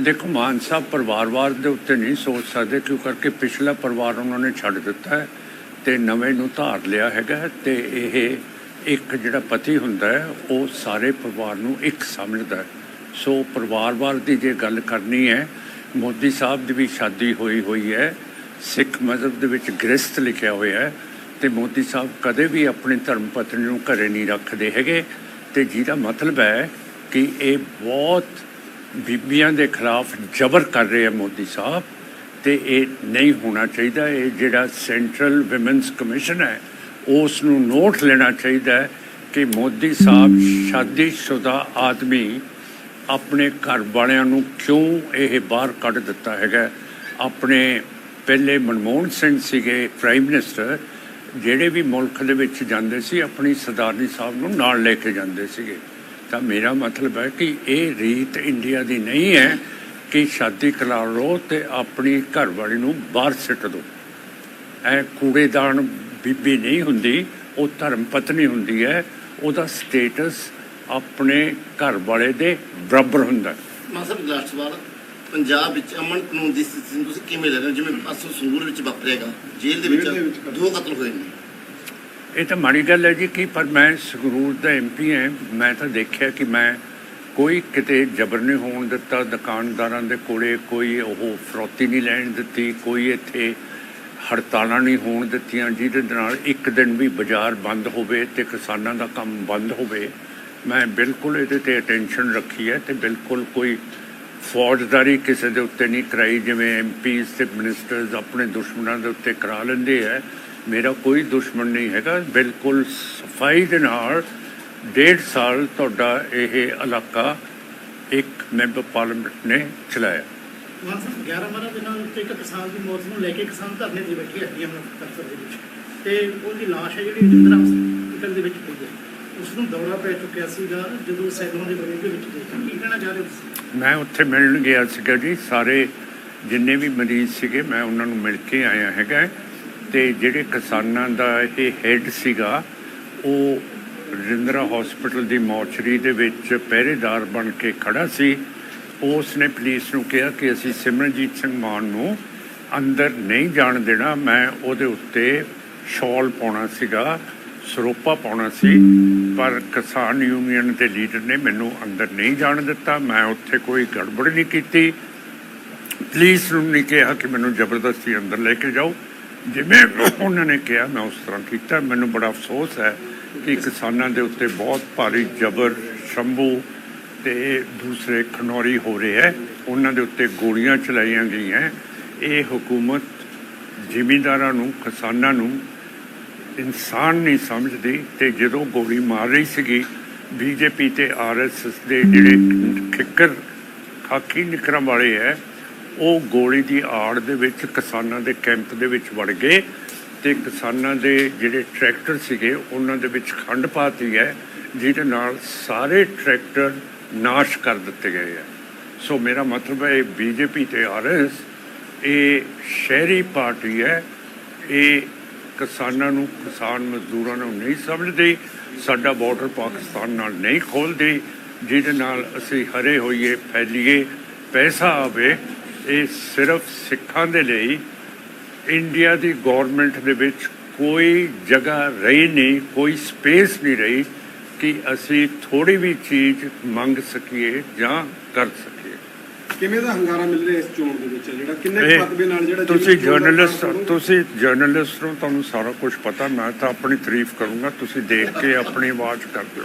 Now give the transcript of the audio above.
ਦੇਖੋ ਮਾਨ ਸਾਹਿਬ ਪਰਿਵਾਰਵਾਦ ਦੇ ਉੱਤੇ ਨਹੀਂ ਸੋਚ ਸਕਦੇ, ਕਿਉਂ ਕਰਕੇ ਪਿਛਲਾ ਪਰਿਵਾਰ ਉਹਨਾਂ ਨੇ ਛੱਡ ਦਿੱਤਾ ਹੈ ਤੇ ਨਵੇਂ ਨੂੰ ਧਾਰ ਲਿਆ ਹੈਗਾ ਹੈ ਤੇ ਇਹ ਇੱਕ ਜਿਹੜਾ ਪਤੀ ਹੁੰਦਾ ਹੈ, ਉਹ ਸਾਰੇ ਪਰਿਵਾਰ ਨੂੰ ਇੱਕ ਸਮਝਦਾ ਹੈ। ਸੋ ਪਰਿਵਾਰਵਾਦ ਦੀ ਜੇ ਗੱਲ ਕਰਨੀ ਹੈ, ਮੋਦੀ ਸਾਹਿਬ ਦੀ ਵੀ ਸ਼ਾਦੀ ਹੋਈ ਹੋਈ ਹੈ, ਸਿੱਖ ਮਜ਼ਹਬ ਦੇ ਵਿੱਚ ਗ੍ਰਸਥ ਲਿਖਿਆ ਹੋਇਆ ਹੈ ਤੇ ਮੋਦੀ ਸਾਹਿਬ ਕਦੇ ਵੀ ਆਪਣੀ ਧਰਮ ਪਤਨੀ ਨੂੰ ਘਰੇ ਨਹੀਂ ਰੱਖਦੇ ਹੈਗੇ। ਤੇ ਜਿਹਦਾ ਮਤਲਬ ਹੈ ਕਿ ਇਹ ਬਹੁਤ ਬੀਬੀਆਂ ਦੇ ਖਿਲਾਫ ਜ਼ਬਰ ਕਰ ਰਹੇ ਆ ਮੋਦੀ ਸਾਹਿਬ ਤੇ ਇਹ ਨਹੀਂ ਹੋਣਾ ਚਾਹੀਦਾ। ਇਹ ਜਿਹੜਾ ਸੈਂਟਰਲ ਵਿਮਨਸ ਕਮਿਸ਼ਨ ਹੈ ਉਸ ਨੂੰ ਨੋਟ ਲੈਣਾ ਚਾਹੀਦਾ ਕਿ ਮੋਦੀ ਸਾਹਿਬ ਸ਼ਾਦੀशुदा ਆਦਮੀ ਆਪਣੇ ਘਰ ਵਾਲਿਆਂ ਨੂੰ ਕਿਉਂ ਇਹ ਬਾਹਰ ਕੱਢ ਦਿੱਤਾ ਹੈਗਾ। ਆਪਣੇ ਪਹਿਲੇ ਮਨਮੋਹਨ ਸਿੰਘ ਸੀਗੇ ਪ੍ਰਾਈਮ ਮਿਨਿਸਟਰ ਜਿਹੜੇ ਵੀ ਮੁਲਕ ਦੇ ਵਿੱਚ ਜਾਂਦੇ ਸੀ, ਆਪਣੀ ਸਰਦਾਰਨੀ ਸਾਹਿਬ ਨੂੰ ਨਾਲ ਲੈ ਕੇ ਜਾਂਦੇ ਸੀਗੇ। ਤਾਂ ਮੇਰਾ ਮਤਲਬ ਹੈ ਕਿ ਇਹ ਰੀਤ ਇੰਡੀਆ ਦੀ ਨਹੀਂ ਹੈ ਕਿ ਸ਼ਾਦੀ ਕਰਾ ਲਓ ਤੇ ਆਪਣੀ ਘਰਵਾਲੀ ਨੂੰ ਬਾਹਰ ਸਿੱਟ ਦਿਓ। ਐ ਕੂੜੇਦਾਨ ਬੀਬੀ ਨਹੀਂ ਹੁੰਦੀ ਉਹ ਧਰਮ ਪਤਨੀ ਹੁੰਦੀ ਹੈ ਉਹਦਾ ਸਟੇਟਸ ਆਪਣੇ ਘਰ ਵਾਲੇ ਦੇ ਬਰਾਬਰ ਹੁੰਦਾ। ਹੈ। ਮਾਨ ਸਾਹਿਬ ਲਾਸਟ ਸਵਾਲ। ਪੰਜਾਬ ਵਿੱਚ ਅਮਨ ਕਾਨੂੰਨ ਦੀ ਸਥਿਤੀ ਨੂੰ ਤੁਸੀਂ ਕਿਵੇਂ ਲੈ ਰਹੇ ਹੋ? ਜਿਵੇਂ ਪਾਸੋਂ ਸੰਗਰੂਰ ਵਿੱਚ ਵਾਪਰਿਆਗਾ ਜੇਲ੍ਹ ਦੇ ਵਿੱਚ ਦੋ ਕਤਲ ਹੋਏ ਨੇ। ਇਹ ਤਾਂ ਮਾੜੀ ਗੱਲ ਹੈ ਜੀ ਕਿ ਪਰ ਮੈਂ ਸੰਗਰੂਰ ਦਾ ਐਮਪੀ ਹਾਂ। ਮੈਂ ਤਾਂ ਦੇਖਿਆ ਕਿ ਮੈਂ ਕੋਈ ਕਿਤੇ ਜ਼ਬਰ ਨਹੀਂ ਹੋਣ ਦਿੱਤਾ। ਦੁਕਾਨਦਾਰਾਂ ਦੇ ਕੋਲੇ ਕੋਈ ਉਹ ਫਰੋਤੀ ਨਹੀਂ ਲੈਣ ਦਿੱਤੀ। ਕੋਈ ਇੱਥੇ ਹੜਤਾਲਾਂ ਨਹੀਂ ਹੋਣ ਦਿੱਤੀਆਂ, ਜਿਹਦੇ ਨਾਲ ਇੱਕ ਦਿਨ ਵੀ ਬਾਜ਼ਾਰ ਬੰਦ ਹੋਵੇ ਤੇ ਕਿਸਾਨਾਂ ਦਾ ਕੰਮ ਬੰਦ ਹੋਵੇ। ਮੈਂ ਬਿਲਕੁਲ ਇਹਦੇ ਤੇ ਅਟੈਂਸ਼ਨ ਰੱਖੀ ਹੈ ਤੇ ਬਿਲਕੁਲ ਕੋਈ ਫੌਜਦਾਰੀ ਕਿਸੇ ਦੇ ਉੱਤੇ ਨਹੀਂ ਕਰਾਈ। ਜਿਵੇਂ ਐਮਪੀਸ ਤੇ ਮਿਨਿਸਟਰਸ ਆਪਣੇ ਦੁਸ਼ਮਣਾਂ ਦੇ ਉੱਤੇ ਕਰਾ ਲੈਂਦੇ ਹੈ ਮੇਰਾ ਕੋਈ ਦੁਸ਼ਮਣ ਨਹੀਂ ਹੈਗਾ। ਬਿਲਕੁਲ ਸਫ਼ਾਈ ਦੇ ਨਾਲ ਡੇਢ ਸਾਲ ਤੁਹਾਡਾ ਇਹ ਇਲਾਕਾ ਇੱਕ ਮੈਂਬਰ ਪਾਰਲੀਮੈਂਟ ਨੇ ਚਲਾਇਆ। ਮਾਨ ਸਾਹਿਬ 11 12 ਦਿਨਾਂ ਉੱਤੇ ਇੱਕ ਕਿਸਾਨ ਦੀ ਮੌਤ ਨੂੰ ਲੈ ਕੇ ਕਿਸਾਨ ਧਰਨੇ ਤੇ ਬੈਠੇ ਹੈ ਡੀਐਮ ਦਫ਼ਤਰ ਦੇ ਵਿੱਚ। ਤੇ ਉਹਦੀ ਲਾਸ਼ ਹੈ ਜਿਹੜੀ ਜਿੰਦਰਾ ਹਸਪਤਾਲ ਦੇ ਵਿੱਚ ਪਈ ਹੈ। ਉਸ ਨੂੰ ਦੌਰਾ ਪੈ ਚੁੱਕਿਆ ਸੀਗਾ ਜਦੋਂ ਸੈਕਟਰਾਂ ਦੇ ਵਿਰੋਧ ਦੇ ਵਿੱਚ ਦੇਖਿਆ ਕੀ ਕਹਿਣਾ ਚਾਹ ਰਹੇ ਹੋ ਤੁਸੀਂ? ਮੈਂ ਉੱਥੇ ਮਿਲਣ ਗਿਆ ਸੀਗਾ ਜੀ। ਸਾਰੇ ਜਿੰਨੇ ਵੀ ਮਰੀਜ਼ ਸੀਗੇ ਮੈਂ ਉਹਨਾਂ ਨੂੰ ਮਿਲ ਕੇ ਆਇਆ ਹੈਗਾ। ਤੇ ਜਿਹੜੇ ਕਿਸਾਨਾਂ ਦਾ ਇਹ ਹੈੱਡ ਸੀਗਾ, ਉਹ ਰਜਿੰਦਰਾ ਹਸਪੀਟਲ ਦੀ ਮੋਰਚਰੀ ਦੇ ਵਿੱਚ ਪਹਿਰੇਦਾਰ ਬਣ ਕੇ ਖੜਾ ਸੀ। ਉਸ ਨੇ ਪੁਲਿਸ ਨੂੰ ਕਿਹਾ ਕਿ ਅਸੀਂ ਸਿਮਰਨਜੀਤ ਸਿੰਘ ਮਾਨ ਨੂੰ ਅੰਦਰ ਨਹੀਂ ਜਾਣ ਦੇਣਾ, ਮੈਂ ਉਹਦੇ ਉੱਤੇ ਸ਼ਾਲ ਪਾਉਣਾ ਸੀਗਾ, ਸਰੋਪਾ ਪਾਉਣਾ ਸੀ, ਪਰ ਕਿਸਾਨ ਯੂਨੀਅਨ ਦੇ ਲੀਡਰ ਨੇ ਮੈਨੂੰ ਅੰਦਰ ਨਹੀਂ ਜਾਣ ਦਿੱਤਾ, ਮੈਂ ਉੱਥੇ ਕੋਈ ਗੜਬੜ ਨਹੀਂ ਕੀਤੀ। ਪੁਲਿਸ ਨੂੰ ਨਹੀਂ ਕਿਹਾ ਕਿ ਮੈਨੂੰ ਜ਼ਬਰਦਸਤੀ ਅੰਦਰ ਲੈ ਕੇ ਜਾਓ। ਜਿਵੇਂ ਉਹਨਾਂ ਨੇ ਕਿਹਾ, ਮੈਂ ਉਸ ਤਰ੍ਹਾਂ ਕੀਤਾ। ਮੈਨੂੰ ਬੜਾ ਅਫਸੋਸ ਹੈ ਕਿ ਕਿਸਾਨਾਂ ਦੇ ਉੱਤੇ ਬਹੁਤ ਭਾਰੀ ਜ਼ਬਰ, ਸ਼ੰਭੂ ਤੇ ਦੂਸਰੇ ਖਨੌਰੀ ਹੋ ਰਹੇ ਹੈ। ਉਹਨਾਂ ਦੇ ਉੱਤੇ ਗੋਲੀਆਂ ਚਲਾਈਆਂ ਗਈਆਂ। ਇਹ ਹਕੂਮਤ ਜ਼ਿਮੀਂਦਾਰਾਂ ਨੂੰ, ਕਿਸਾਨਾਂ ਨੂੰ ਇਨਸਾਨ ਨਹੀਂ ਸਮਝਦੀ ਤੇ ਜਦੋਂ ਗੋਲੀ ਮਾਰ ਰਹੀ ਸੀਗੀ, ਬੀਜੇਪੀ ਤੇ ਆਰਐਸਐਸ ਦੇ ਜਿਹੜੇ ਖਿੱਕਰ, ਖਾਕੀ ਨਿਕਰਾਂ ਵਾਲੇ ਹੈ ਉਹ ਗੋਲੀ ਦੀ ਆੜ ਦੇ ਵਿੱਚ ਕਿਸਾਨਾਂ ਦੇ ਕੈਂਪ ਦੇ ਵਿੱਚ ਵੜ ਗਏ ਤੇ ਕਿਸਾਨਾਂ ਦੇ ਜਿਹੜੇ ਟਰੈਕਟਰ ਸੀਗੇ, ਉਹਨਾਂ ਦੇ ਵਿੱਚ ਖੰਡ ਪਾਤੀ ਹੈ, ਜਿਹਦੇ ਨਾਲ ਸਾਰੇ ਟਰੈਕਟਰ ਨਾਸ਼ ਕਰ ਦਿੱਤੇ ਗਏ ਹੈ ਸੋ ਮੇਰਾ ਮਤਲਬ ਹੈ ਬੀਜੇਪੀ ਤੇ ਆਰਐਸ ਇਹ ਸ਼ਹਿਰੀ ਪਾਰਟੀ ਹੈ, ਇਹ ਕਿਸਾਨਾਂ ਨੂੰ, ਕਿਸਾਨ ਮਜ਼ਦੂਰਾਂ ਨੂੰ ਨਹੀਂ ਸਮਝਦੇ, ਸਾਡਾ ਬਾਰਡਰ ਪਾਕਿਸਤਾਨ ਨਾਲ ਨਹੀਂ ਖੋਲਦੀ, ਜਿਹਦੇ ਨਾਲ ਅਸੀਂ ਹਰੇ ਹੋਈਏ, ਫੈਲੀਏ, ਪੈਸਾ ਆਵੇ ਇਹ ਸਿਰਫ ਸਿੱਖਾਂ ਦੇ ਲਈ ਇੰਡੀਆ ਦੀ ਗਵਰਨਮੈਂਟ ਦੇ ਵਿੱਚ ਕੋਈ ਜਗ੍ਹਾ ਰਹੀ ਨਹੀਂ ਕੋਈ ਸਪੇਸ ਨਹੀਂ ਰਹੀ ਕਿ ਅਸੀਂ ਥੋੜੀ ਵੀ ਚੀਜ਼ ਮੰਗ ਸਕੀਏ ਜਾਂ ਕਰ ਸਕੀਏ। ਕਿਵੇਂ ਦਾ ਹੰਗਾਰਾ ਮਿਲ ਰਿਹਾ ਇਸ ਚੋਣ ਦੇ ਵਿੱਚ? ਜਿਹੜਾ ਕਿੰਨੇ ਫਤਵੇ ਨਾਲ ਜਿਹੜਾ ਤੁਸੀਂ ਜਰਨਲਿਸਟ? ਤੁਸੀਂ ਜਰਨਲਿਸਟ ਨੂੰ ਤੁਹਾਨੂੰ ਸਾਰਾ ਕੁਝ ਪਤਾ ਮੈਂ ਤਾਂ ਆਪਣੀ ਤਾਰੀਫ ਕਰੂੰਗਾ ਤੁਸੀਂ ਦੇਖ ਕੇ ਆਪਣੀ ਆਵਾਜ਼ ਕਰ ਦਿਓ।